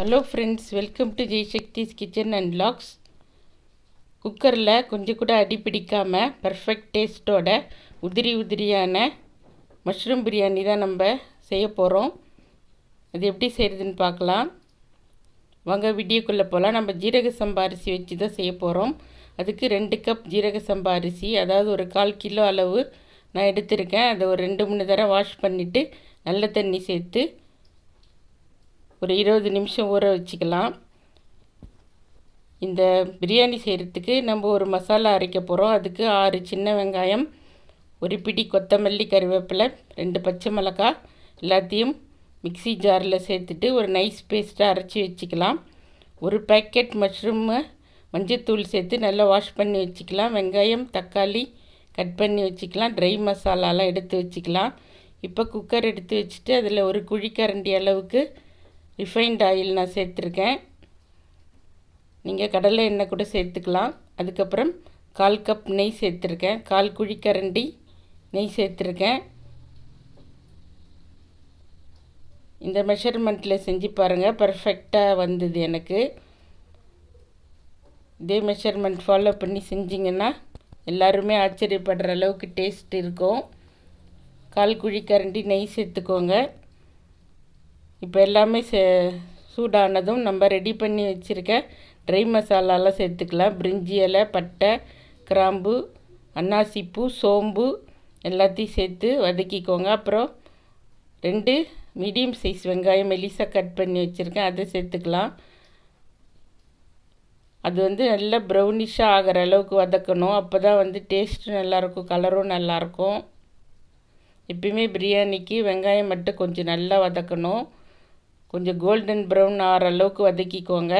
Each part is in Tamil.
Hello friends welcome to Jaisakthi's kitchen and lakhs குக்கரில் கொஞ்சம் கூட அடி பிடிக்காமல் பர்ஃபெக்ட் டேஸ்ட்டோட உதிரி உதிரியான மஷ்ரூம் பிரியாணி தான் நம்ம செய்ய போகிறோம் அது எப்படி செய்கிறதுன்னு பார்க்கலாம். வாங்க வீடியோக்குள்ளே போகலாம் நம்ம ஜீரக சம்பா அரிசி வச்சு தான் செய்ய போகிறோம் அதுக்கு ரெண்டு கப் ஜீரக சம்பா அரிசி அதாவது ஒரு கால் கிலோ அளவு நான் எடுத்திருக்கேன். அதை ஒரு ரெண்டு மூணு தடவை வாஷ் பண்ணிவிட்டு நல்ல தண்ணி சேர்த்து ஒரு இருபது நிமிஷம் ஊற வச்சுக்கலாம். இந்த பிரியாணி செய்கிறதுக்கு நம்ம ஒரு மசாலா அரைக்க போகிறோம் அதுக்கு ஆறு சின்ன வெங்காயம் ஒரு பிடி கொத்தமல்லி கருவேப்பிலை ரெண்டு பச்சை மிளகாய் எல்லாத்தையும் மிக்சி ஜாரில் சேர்த்துட்டு ஒரு நைஸ் பேஸ்ட்டாக அரைச்சி வச்சுக்கலாம். ஒரு பேக்கெட் மஷ்ரூமு மஞ்சத்தூள் சேர்த்து நல்லா வாஷ் பண்ணி வச்சுக்கலாம். வெங்காயம் தக்காளி கட் பண்ணி வச்சுக்கலாம். ட்ரை மசாலாலாம் எடுத்து வச்சுக்கலாம். இப்போ குக்கர் எடுத்து வச்சுட்டு அதில் ஒரு குழிக்கரண்டி அளவுக்கு ரிஃபைண்ட் ஆயில் நான் சேர்த்துருக்கேன். நீங்கள் கடலை எண்ணெய் கூட சேர்த்துக்கலாம். அதுக்கப்புறம் கால் கப் நெய் சேர்த்துருக்கேன். கால் குழிக்கரண்டி நெய் சேர்த்துருக்கேன். இந்த மெஷர்மெண்ட்டில் செஞ்சு பாருங்கள் பர்ஃபெக்டாக வந்தது எனக்கு. இதே மெஷர்மெண்ட் ஃபாலோ பண்ணி செஞ்சிங்கன்னா எல்லாருமே ஆச்சரியப்படுற அளவுக்கு டேஸ்ட் இருக்கும். கால் குழிக்கரண்டி நெய் சேர்த்துக்கோங்க. இப்போ எல்லாமே சே சூடானதும் நம்ம ரெடி பண்ணி வச்சுருக்க ட்ரை மசாலாலாம் சேர்த்துக்கலாம். பிரிஞ்சி இலை பட்டை கிராம்பு அன்னாசிப்பூ சோம்பு எல்லாத்தையும் சேர்த்து வதக்கிக்கோங்க. அப்புறம் ரெண்டு மீடியம் சைஸ் வெங்காயம் மெலிசாக கட் பண்ணி வச்சுருக்கேன். அதை சேர்த்துக்கலாம். அது வந்து நல்லா ப்ரௌனிஷாக ஆகிற அளவுக்கு வதக்கணும். அப்போ தான் வந்து டேஸ்ட்டும் நல்லாயிருக்கும் கலரும் நல்லாயிருக்கும். எப்பயுமே பிரியாணிக்கு வெங்காயம் மட்டும் கொஞ்சம் நல்லா வதக்கணும். கொஞ்சம் கோல்டன் ப்ரௌன் ஆகிற அளவுக்கு வதக்கிக்கோங்க.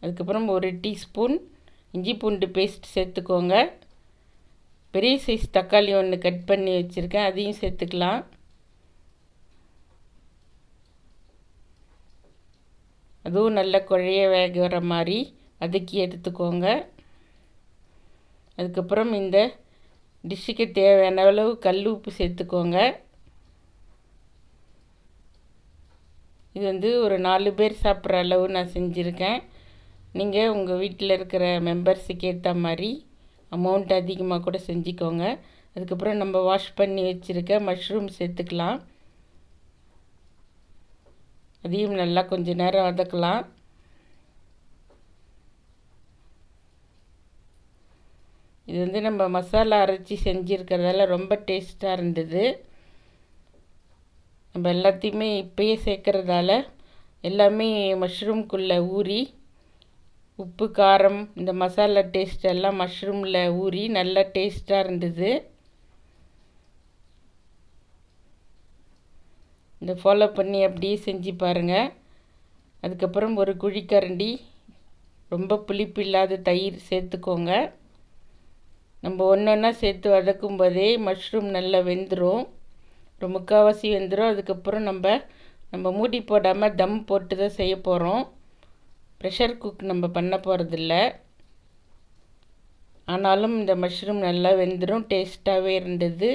அதுக்கப்புறம் ஒரு டீஸ்பூன் இஞ்சி பூண்டு பேஸ்ட் சேர்த்துக்கோங்க. பெரிய சைஸ் தக்காளி ஒன்று கட் பண்ணி வச்சுருக்கேன் அதையும் சேர்த்துக்கலாம். அதுவும் நல்ல குழைய வேகிற மாதிரி வதக்கி எடுத்துக்கோங்க. அதுக்கப்புறம் இந்த டிஷ்ஷுக்கு தேவையான அளவு கல் உப்பு சேர்த்துக்கோங்க. இது வந்து ஒரு நாலு பேர் சாப்பிட்ற அளவு நான் செஞ்சுருக்கேன். நீங்கள் உங்கள் வீட்டில் இருக்கிற மெம்பர்ஸுக்கு ஏற்ற மாதிரி அமௌண்ட் அதிகமாக கூட செஞ்சுக்கோங்க. அதுக்கப்புறம் நம்ம வாஷ் பண்ணி வச்சுருக்க மஷ்ரூம் சேர்த்துக்கலாம். அதையும் நல்லா கொஞ்சம் நேரம் வதக்கலாம். இது வந்து நம்ம மசாலா அரைச்சி செஞ்சுருக்கிறதால ரொம்ப டேஸ்ட்டாக இருந்தது. நம்ம எல்லாத்தையுமே இப்போயே சேர்க்குறதால எல்லாமே மஷ்ரூம்குள்ளே ஊறி உப்பு காரம் இந்த மசாலா டேஸ்ட் எல்லாம் மஷ்ரூமில் ஊறி நல்லா டேஸ்ட்டாக இருந்தது. இந்த ஃபாலோ பண்ணி அப்படியே செஞ்சு பாருங்கள் அதுக்கப்புறம் ஒரு குழிக்கரண்டி ரொம்ப புளிப்பு இல்லாத தயிர் சேர்த்துக்கோங்க. நம்ம ஒன்று ஒன்றா சேர்த்து வதக்கும் போதே மஷ்ரூம் நல்லா வெந்துடும் ஒரு முக்கால்வாசி வெந்துடும் அதுக்கப்புறம் நம்ம நம்ம மூடி போடாமல் தம் போட்டு தான் செய்ய போகிறோம் ப்ரெஷர் குக் நம்ம பண்ண போகிறதில்ல ஆனாலும் இந்த மஷ்ரூம் நல்லா வெந்துடும் டேஸ்ட்டாகவே இருந்தது.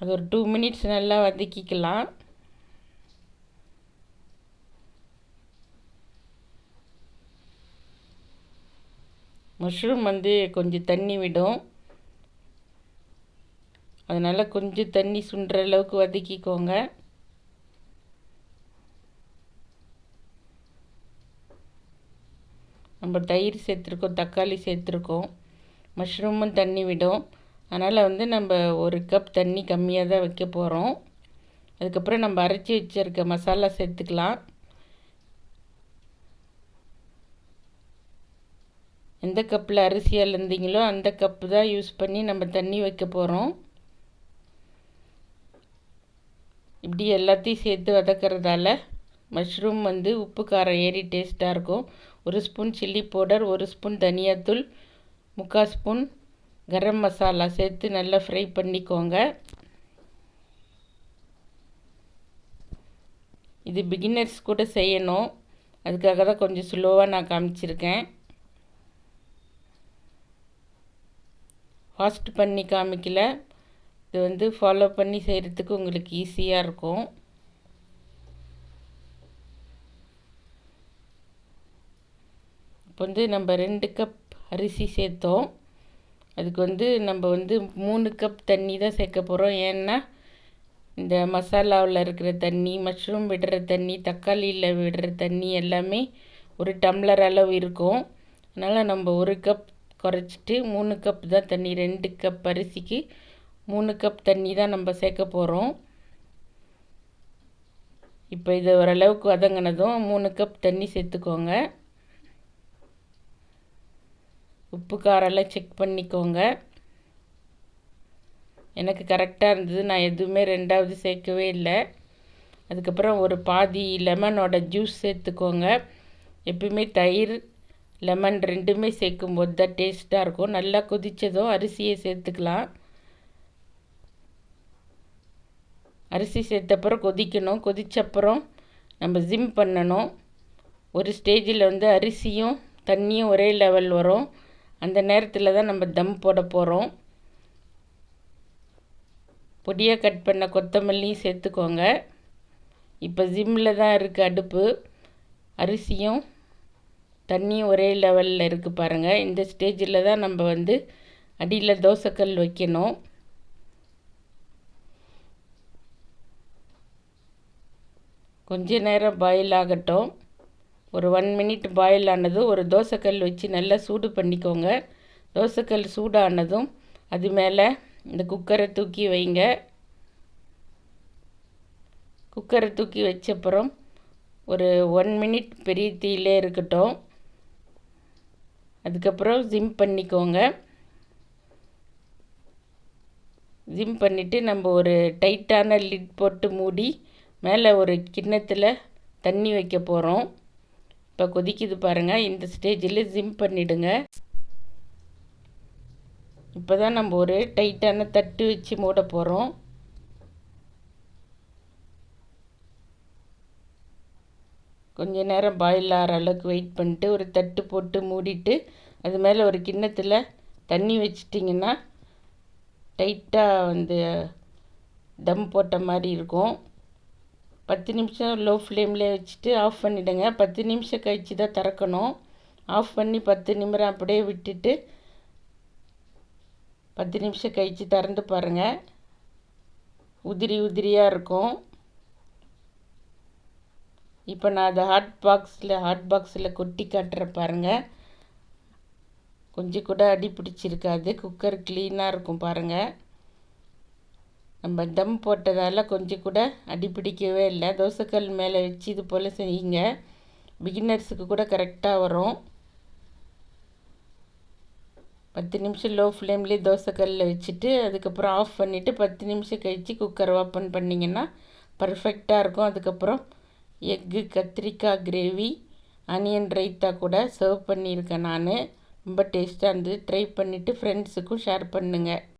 அது ஒரு டூ மினிட்ஸ் நல்லா வதக்கிக்கலாம். மஷ்ரூம் வந்து கொஞ்சம் தண்ணி விடும். அதனால் கொஞ்சம் தண்ணி சுண்டுற அளவுக்கு வதக்கிக்கோங்க. நம்ம தயிர் சேர்த்துருக்கோம் தக்காளி சேர்த்துருக்கோம். மஷ்ரூமும் தண்ணி விடும். அதனால் வந்து நம்ம ஒரு கப் தண்ணி கம்மியாக தான் வைக்க போகிறோம் அதுக்கப்புறம் நம்ம அரைச்சி வச்சுருக்க மசாலா சேர்த்துக்கலாம். எந்த கப்பில் அரிசி அளந்தீங்களோ அந்த கப்பு தான் யூஸ் பண்ணி நம்ம தண்ணி வைக்க போகிறோம். இப்படி எல்லாத்தையும் சேர்த்து வதக்கிறதால மஷ்ரூம் வந்து உப்பு காரம் ஏறி டேஸ்ட்டாக இருக்கும். ஒரு ஸ்பூன் சில்லி பவுடர் ஒரு ஸ்பூன் தனியாத்தூள் முக்கால் ஸ்பூன் கரம் மசாலா சேர்த்து நல்லா ஃப்ரை பண்ணிக்கோங்க. இது பிகினர்ஸ் கூட செய்யணும். அதுக்காக தான் கொஞ்சம் ஸ்லோவாக நான் காமிச்சிருக்கேன். ஃபாஸ்ட் பண்ணி காமிக்கல. இது வந்து ஃபாலோ பண்ணி செய்கிறதுக்கு உங்களுக்கு ஈஸியாக இருக்கும். இப்போ வந்து நம்ம ரெண்டு கப் அரிசி சேர்த்தோம். அதுக்கு வந்து நம்ம வந்து மூணு கப் தண்ணி தான் சேர்க்க போகிறோம் ஏன்னா இந்த மசாலாவில் இருக்கிற தண்ணி மஷ்ரூம் விடுற தண்ணி தக்காளியில் விடுற தண்ணி எல்லாமே ஒரு டம்ளர் அளவு இருக்கும். அதனால் நம்ம ஒரு கப் குறைச்சிட்டு மூணு கப் தான் தண்ணி ரெண்டு கப் அரிசிக்கு மூணு கப் தண்ணி தான் நம்ம சேர்க்க போகிறோம் இப்போ இது ஓரளவுக்கு வதங்கினதும் மூணு கப் தண்ணி சேர்த்துக்கோங்க. உப்பு காரெல்லாம் செக் பண்ணிக்கோங்க. எனக்கு கரெக்டாக இருந்தது. நான் எதுவுமே ரெண்டாவது சேர்க்கவே இல்லை. அதுக்கப்புறம் ஒரு பாதி லெமனோட ஜூஸ் சேர்த்துக்கோங்க. எப்பயுமே தயிர் லெமன் ரெண்டுமே சேர்க்கும் போது தான் டேஸ்ட்டாக இருக்கும். நல்லா கொதித்ததும் அரிசியை சேர்த்துக்கலாம். அரிசி சேர்த்தப்புறம் கொதிக்கணும். கொதித்தப்புறம் நம்ம ஜிம் பண்ணணும். ஒரு ஸ்டேஜில் வந்து அரிசியும் தண்ணியும் ஒரே லெவல் வரும். அந்த நேரத்தில் தான் நம்ம தம் போட போகிறோம் பொடியாக கட் பண்ண கொத்தமல்லியும் சேர்த்துக்கோங்க. இப்போ ஜிம்மில் தான் இருக்குது அடுப்பு. அரிசியும் தண்ணியும் ஒரே லெவலில் இருக்குது பாருங்கள் இந்த ஸ்டேஜில் தான் நம்ம வந்து அடியில் தோசைக்கல் வைக்கணும். கொஞ்ச நேரம் பாயில் ஆகட்டும். ஒரு ஒன் மினிட் பாயில் ஆனதும் ஒரு தோசைக்கல் வச்சு நல்லா சூடு பண்ணிக்கோங்க. தோசைக்கல் சூடானதும் அது மேலே இந்த குக்கரை தூக்கி வைங்க. குக்கரை தூக்கி வச்சப்புறம் ஒரு ஒன் மினிட் பெரிய தீயிலே இருக்கட்டும். அதுக்கப்புறம் ஜிம் பண்ணிக்கோங்க. ஜிம் பண்ணிவிட்டு நம்ம ஒரு டைட்டான லிட் போட்டு மூடி மேலே ஒரு கிண்ணத்தில் தண்ணி வைக்க போகிறோம் இப்போ கொதிக்குது பாருங்கள் இந்த ஸ்டேஜில் ஜிம் பண்ணிவிடுங்க இப்போ தான் நம்ம ஒரு டைட்டான தட்டு வச்சு மூட போகிறோம் கொஞ்ச நேரம் பாயில் ஆகிற அளவுக்கு வெயிட் பண்ணிட்டு ஒரு தட்டு போட்டு மூடிட்டு அது மேலே ஒரு கிண்ணத்தில் தண்ணி வச்சிட்டிங்கன்னா டைட்டாக வந்து தம் போட்ட மாதிரி இருக்கும். பத்து நிமிஷம் லோ ஃப்ளேம்லேயே வச்சுட்டு ஆஃப் பண்ணிவிடுங்க பத்து நிமிஷம் கழித்து தான் திறக்கணும். ஆஃப் பண்ணி பத்து நிமிடம் அப்படியே விட்டுட்டு பத்து நிமிஷம் கழித்து திறந்து பாருங்கள் உதிரி உதிரியாக இருக்கும். இப்போ நான் அதை ஹாட் பாக்ஸில் ஹாட் பாக்ஸில் கொட்டி காட்டுறேன் பாருங்கள் கொஞ்சம் கூட அடி பிடிச்சிருக்காது. குக்கர் க்ளீனாக இருக்கும் பாருங்கள் நம்ம தம் போட்டதால் கொஞ்சம் கூட அடி பிடிக்கவே இல்லை. தோசைக்கல் மேலே வச்சு இது போல் செய்யுங்க. பிகினர்ஸுக்கு கூட கரெக்டாக வரும். பத்து நிமிஷம் லோ ஃப்ளேம்லேயே தோசைக்கல்லில் வச்சுட்டு அதுக்கப்புறம் ஆஃப் பண்ணிவிட்டு பத்து நிமிஷம் கழித்து குக்கர் ஓப்பன் பண்ணிங்கன்னா பர்ஃபெக்டாக இருக்கும். அதுக்கப்புறம் எக்கு கத்திரிக்காய் கிரேவி அனியன் ரைத்தா கூட சர்வ் பண்ணியிருக்கேன் நான். ரொம்ப டேஸ்ட்டாக இருந்தது. ட்ரை பண்ணிவிட்டு ஃப்ரெண்ட்ஸுக்கும் ஷேர் பண்ணுங்கள்